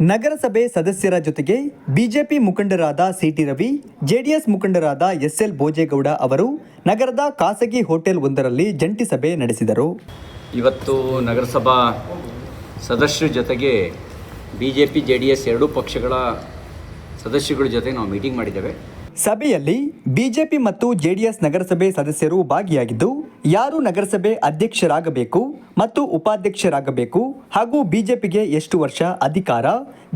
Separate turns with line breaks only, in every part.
ನಗರಸಭೆ ಸದಸ್ಯರ ಜೊತೆಗೆ ಬಿಜೆಪಿ ಮುಖಂಡರಾದ ಸಿಟಿ ರವಿ ಜೆಡಿಎಸ್ ಮುಖಂಡರಾದ ಎಸ್ಎಲ್ ಭೋಜೇಗೌಡ ಅವರು ನಗರದ ಖಾಸಗಿ ಹೋಟೆಲ್ ಒಂದರಲ್ಲಿ ಜಂಟಿ ಸಭೆ ನಡೆಸಿದರು.
ಇವತ್ತು ನಗರಸಭಾ ಸದಸ್ಯರ ಜೊತೆಗೆ B J P J D S ಎರಡೂ ಪಕ್ಷಗಳ ಸದಸ್ಯಗಳ ಜೊತೆ ನಾವು ಮೀಟಿಂಗ್ ಮಾಡಿದ್ದೇವೆ.
ಸಭೆಯಲ್ಲಿ ಬಿಜೆಪಿ ಮತ್ತು ಜೆಡಿಎಸ್ ನಗರಸಭೆ ಸದಸ್ಯರು ಭಾಗಿಯಾಗಿದ್ದು ಯಾರು ನಗರಸಭೆ ಅಧ್ಯಕ್ಷರಾಗಬೇಕು ಮತ್ತು ಉಪಾಧ್ಯಕ್ಷರಾಗಬೇಕು ಹಾಗೂ ಬಿಜೆಪಿಗೆ ಎಷ್ಟು ವರ್ಷ ಅಧಿಕಾರ,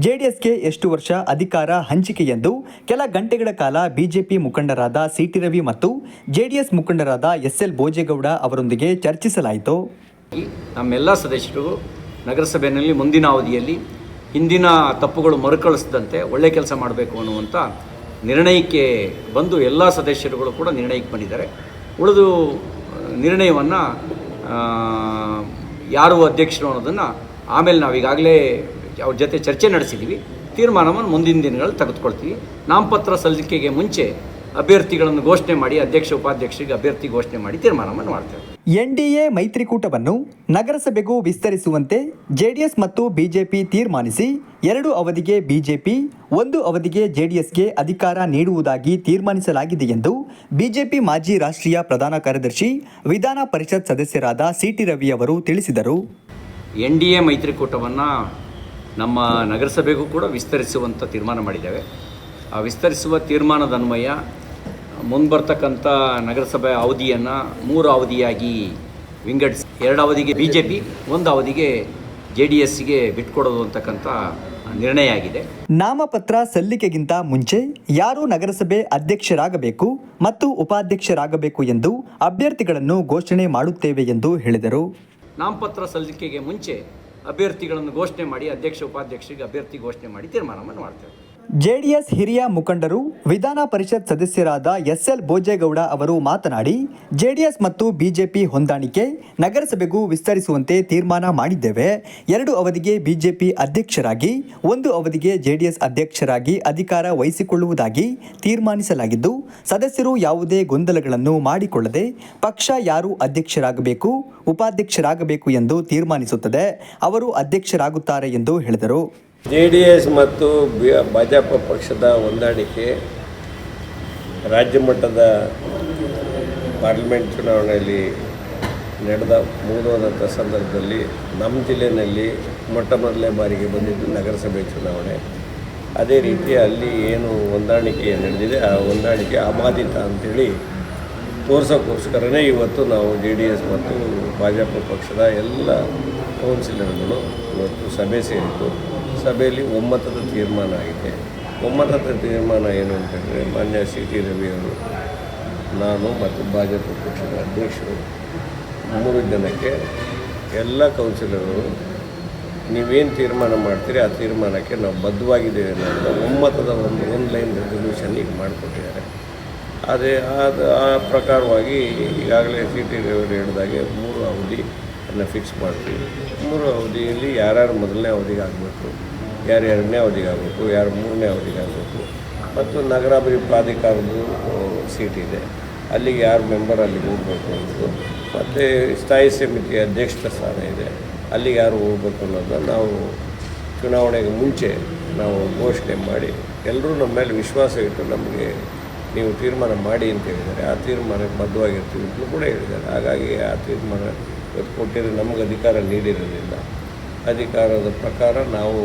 ಜೆಡಿಎಸ್ಗೆ ಎಷ್ಟು ವರ್ಷ ಅಧಿಕಾರ ಹಂಚಿಕೆ ಎಂದು ಕೆಲ ಗಂಟೆಗಳ ಕಾಲ ಬಿಜೆಪಿ ಮುಖಂಡರಾದ ಸಿಟಿ ರವಿ ಮತ್ತು ಜೆಡಿಎಸ್ ಮುಖಂಡರಾದ ಎಸ್ಎಲ್ ಭೋಜೇಗೌಡ ಅವರೊಂದಿಗೆ ಚರ್ಚಿಸಲಾಯಿತು.
ನಮ್ಮೆಲ್ಲ ಸದಸ್ಯರು ನಗರಸಭೆಯಲ್ಲಿ ಮುಂದಿನ ಅವಧಿಯಲ್ಲಿ ಹಿಂದಿನ ತಪ್ಪುಗಳು ಮರುಕಳಿಸದಂತೆ ಒಳ್ಳೆ ಕೆಲಸ ಮಾಡಬೇಕು ಅನ್ನುವಂಥ ನಿರ್ಣಯಕ್ಕೆ ಬಂದು ಎಲ್ಲ ಸದಸ್ಯರುಗಳು ಕೂಡ ನಿರ್ಣಯಕ್ಕೆ ಬಂದಿದ್ದಾರೆ. ಉಳಿದು ನಿರ್ಣಯವನ್ನು ಯಾರು ಅಧ್ಯಕ್ಷರು ಅನ್ನೋದನ್ನು ಆಮೇಲೆ ನಾವು ಈಗಾಗಲೇ ಅವ್ರ ಜೊತೆ ಚರ್ಚೆ ನಡೆಸಿದ್ದೀವಿ ತೀರ್ಮಾನವನ್ನು ಮುಂದಿನ ದಿನಗಳಲ್ಲಿ ತೆಗೆದುಕೊಳ್ತೀವಿ. ನಾಮಪತ್ರ ಸಲ್ಲಿಕೆಗೆ ಮುಂಚೆ ಅಭ್ಯರ್ಥಿಗಳನ್ನು ಘೋಷಣೆ ಮಾಡಿ ಅಧ್ಯಕ್ಷ ಉಪಾಧ್ಯಕ್ಷರಿಗೆ ಅಭ್ಯರ್ಥಿ ಘೋಷಣೆ ಮಾಡಿ ತೀರ್ಮಾನವನ್ನು ಮಾಡ್ತೇವೆ.
ಎನ್ಡಿಎ ಮೈತ್ರಿಕೂಟವನ್ನು ನಗರಸಭೆಗೂ ವಿಸ್ತರಿಸುವಂತೆ ಜೆಡಿಎಸ್ ಮತ್ತು ಬಿಜೆಪಿ ತೀರ್ಮಾನಿಸಿ ಎರಡು ಅವಧಿಗೆ ಬಿಜೆಪಿ ಒಂದು ಅವಧಿಗೆ ಜೆಡಿಎಸ್ಗೆ ಅಧಿಕಾರ ನೀಡುವುದಾಗಿ ತೀರ್ಮಾನಿಸಲಾಗಿದೆ ಎಂದು ಬಿಜೆಪಿ ಮಾಜಿ ರಾಷ್ಟ್ರೀಯ ಪ್ರಧಾನ ಕಾರ್ಯದರ್ಶಿ ವಿಧಾನ ಪರಿಷತ್ ಸದಸ್ಯರಾದ ಸಿಟಿ ರವಿ ಅವರು ತಿಳಿಸಿದರು.
ಎನ್ ಡಿ ಎ ಮೈತ್ರಿಕೂಟವನ್ನು ನಮ್ಮ ನಗರಸಭೆಗೂ ಕೂಡ ವಿಸ್ತರಿಸುವಂಥ ತೀರ್ಮಾನ ಮಾಡಿದ್ದೇವೆ. ಆ ವಿಸ್ತರಿಸುವ ತೀರ್ಮಾನದ ಅನ್ವಯ ಮುಂಬರ್ತಕ್ಕಂಥ ನಗರಸಭೆ ಅವಧಿಯನ್ನು ಮೂರು ಅವಧಿಯಾಗಿ ವಿಂಗಡಿಸಿ. ಎರಡು ಅವಧಿಗೆ ಬಿ ಜೆ ಪಿ ಒಂದು ಅವಧಿಗೆ ಜೆ ಡಿ ಎಸ್ಗೆ ಬಿಟ್ಕೊಡೋದು ಅಂತಕ್ಕಂಥ ನಿರ್ಣಯ ಆಗಿದೆ.
ನಾಮಪತ್ರ ಸಲ್ಲಿಕೆಗಿಂತ ಮುಂಚೆ ಯಾರು ನಗರಸಭೆ ಅಧ್ಯಕ್ಷರಾಗಬೇಕು ಮತ್ತು ಉಪಾಧ್ಯಕ್ಷರಾಗಬೇಕು ಎಂದು ಅಭ್ಯರ್ಥಿಗಳನ್ನು ಘೋಷಣೆ ಮಾಡುತ್ತೇವೆ ಎಂದು ಹೇಳಿದರು.
ನಾಮಪತ್ರ ಸಲ್ಲಿಕೆಗೆ ಮುಂಚೆ ಅಭ್ಯರ್ಥಿಗಳನ್ನು ಘೋಷಣೆ ಮಾಡಿ ಅಧ್ಯಕ್ಷ ಉಪಾಧ್ಯಕ್ಷರಿಗೆ ಅಭ್ಯರ್ಥಿ ಘೋಷಣೆ ಮಾಡಿ ತೀರ್ಮಾನವನ್ನು ಮಾಡ್ತೇವೆ.
ಜೆಡಿಎಸ್ ಹಿರಿಯ ಮುಖಂಡರು, ವಿಧಾನ ಪರಿಷತ್ ಸದಸ್ಯರಾದ ಎಸ್ ಎಲ್ ಭೋಜೇಗೌಡ ಅವರು ಮಾತನಾಡಿ, ಜೆಡಿಎಸ್ ಮತ್ತು ಬಿಜೆಪಿ ಹೊಂದಾಣಿಕೆ, ನಗರಸಭೆಗೂ ವಿಸ್ತರಿಸುವಂತೆ ತೀರ್ಮಾನ ಮಾಡಿದ್ದೇವೆ. ಎರಡು ಅವಧಿಗೆ ಬಿಜೆಪಿ ಅಧ್ಯಕ್ಷರಾಗಿ, ಒಂದು ಅವಧಿಗೆ ಜೆಡಿಎಸ್ ಅಧ್ಯಕ್ಷರಾಗಿ ಅಧಿಕಾರ ವಹಿಸಿಕೊಳ್ಳುವುದಾಗಿ ತೀರ್ಮಾನಿಸಲಾಗಿದ್ದು, ಸದಸ್ಯರು ಯಾವುದೇ ಗೊಂದಲಗಳನ್ನು ಮಾಡಿಕೊಳ್ಳದೆ, ಪಕ್ಷ ಯಾರು ಅಧ್ಯಕ್ಷರಾಗಬೇಕು, ಉಪಾಧ್ಯಕ್ಷರಾಗಬೇಕು ಎಂದು ತೀರ್ಮಾನಿಸುತ್ತದೆ. ಅವರು ಅಧ್ಯಕ್ಷರಾಗುತ್ತಾರೆ ಎಂದು ಹೇಳಿದರು.
ಜೆ ಡಿ ಎಸ್ ಮತ್ತು ಭಾಜಪ ಪಕ್ಷದ ಹೊಂದಾಣಿಕೆ ರಾಜ್ಯ ಮಟ್ಟದ ಪಾರ್ಲಿಮೆಂಟ್ ಚುನಾವಣೆಯಲ್ಲಿ ನಡೆದ ಮುಗಿದೋದಂಥ ಸಂದರ್ಭದಲ್ಲಿ ನಮ್ಮ ಜಿಲ್ಲೆಯಲ್ಲಿ ಮೊಟ್ಟ ಮೊದಲನೇ ಬಾರಿಗೆ ಬಂದಿದ್ದು ನಗರಸಭೆ ಚುನಾವಣೆ. ಅದೇ ರೀತಿ ಅಲ್ಲಿ ಏನು ಹೊಂದಾಣಿಕೆ ನಡೆದಿದೆ, ಆ ಹೊಂದಾಣಿಕೆ ಅಬಾಧಿತ ಅಂಥೇಳಿ ತೋರಿಸೋಕ್ಕೋಸ್ಕರನೇ ಇವತ್ತು ನಾವು ಜೆ ಡಿ ಎಸ್ ಮತ್ತು ಭಾಜಪ ಪಕ್ಷದ ಎಲ್ಲ ಕೌನ್ಸಿಲರ್ಗಳು ಇವತ್ತು ಸಭೆ ಸೇರಿದ್ದು. ಸಭೆಯಲ್ಲಿ ಒಮ್ಮತದ ತೀರ್ಮಾನ ಆಗಿದೆ. ಒಮ್ಮತದ ತೀರ್ಮಾನ ಏನು ಅಂತಂದರೆ ಮಾನ್ಯ ಸಿ ಟಿ ರವಿಯವರು ನಾನು ಮತ್ತು ಭಾಜಪ ಪಕ್ಷದ ಅಧ್ಯಕ್ಷರು ಮೂರು ಜನಕ್ಕೆ ಎಲ್ಲ ಕೌನ್ಸಿಲರ್ಗಳು, ನೀವೇನು ತೀರ್ಮಾನ ಮಾಡ್ತೀರಿ, ಆ ತೀರ್ಮಾನಕ್ಕೆ ನಾವು ಬದ್ಧವಾಗಿದ್ದೇವೆ ಅನ್ನೋದು ಒಮ್ಮತದ ಒಂದು ಆನ್ಲೈನ್ ಲೈನ್ ರೆಸಲ್ಯೂಷನ್ ಈಗ ಮಾಡಿಕೊಟ್ಟಿದ್ದಾರೆ. ಆದರೆ ಅದು ಆ ಪ್ರಕಾರವಾಗಿ ಈಗಾಗಲೇ ಸಿ ಟಿ ರವಿಯವರು ಹೇಳಿದಾಗೆ ಮೂರು ಅವಧಿ ಅನ್ನು ಫಿಕ್ಸ್ ಮಾಡ್ತೀವಿ. ಮೂರು ಅವಧಿಯಲ್ಲಿ ಯಾರ್ಯಾರು ಮೊದಲನೇ ಅವಧಿಗೆ ಆಗಬೇಕು, ಯಾರು ಎರಡನೇ ಅವಧಿಗೆ ಆಗಬೇಕು, ಯಾರು ಮೂರನೇ ಅವಧಿಗೆ ಆಗಬೇಕು. ಮತ್ತು ನಗರಾಭಿವೃದ್ಧಿ ಪ್ರಾಧಿಕಾರದ್ದು ಸೀಟ್ ಇದೆ. ಅಲ್ಲಿಗೆ ಯಾರು ಮೆಂಬರ್ ಅಲ್ಲಿಗೆ ಹೋಗಬೇಕು ಅನ್ನೋದು. ಮತ್ತು ಸ್ಥಾಯಿ ಸಮಿತಿ ಅಧ್ಯಕ್ಷರ ಸ್ಥಾನ ಇದೆ. ಅಲ್ಲಿಗೆ ಯಾರು ಹೋಗ್ಬೇಕು ಅನ್ನೋದನ್ನ ನಾವು ಚುನಾವಣೆಗೆ ಮುಂಚೆ ನಾವು ಘೋಷಣೆ ಮಾಡಿ ಎಲ್ಲರೂ ನಮ್ಮ ಮೇಲೆ ವಿಶ್ವಾಸ ಇಟ್ಟು ನಮಗೆ ನೀವು ತೀರ್ಮಾನ ಮಾಡಿ ಅಂತ ಹೇಳಿದ್ದಾರೆ. ಆ ತೀರ್ಮಾನಕ್ಕೆ ಬದ್ಧವಾಗಿರ್ತೀವಿ ಅಂತಲೂ ಕೂಡ ಹೇಳಿದ್ದಾರೆ. ಹಾಗಾಗಿ ಆ ತೀರ್ಮಾನ ಇವತ್ತು ಕೊಟ್ಟಿರೋ ನಮಗೆ ಅಧಿಕಾರ ನೀಡಿರಲಿಲ್ಲ ಅಧಿಕಾರದ ಪ್ರಕಾರ ನಾವು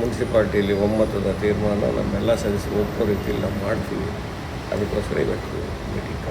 ಮುನ್ಸಿಪಾಲ್ಟಿಯಲ್ಲಿ ಒಮ್ಮತದ ತೀರ್ಮಾನ ನಮ್ಮೆಲ್ಲ ಸದಸ್ಯರು ಒಪ್ಪೋ ರೀತಿಯಲ್ಲಿ ನಾವು ಮಾಡ್ತೀವಿ. ಅದಕ್ಕೋಸ್ಕರ ಇವತ್ತು ಮೀಟಿಂಗ್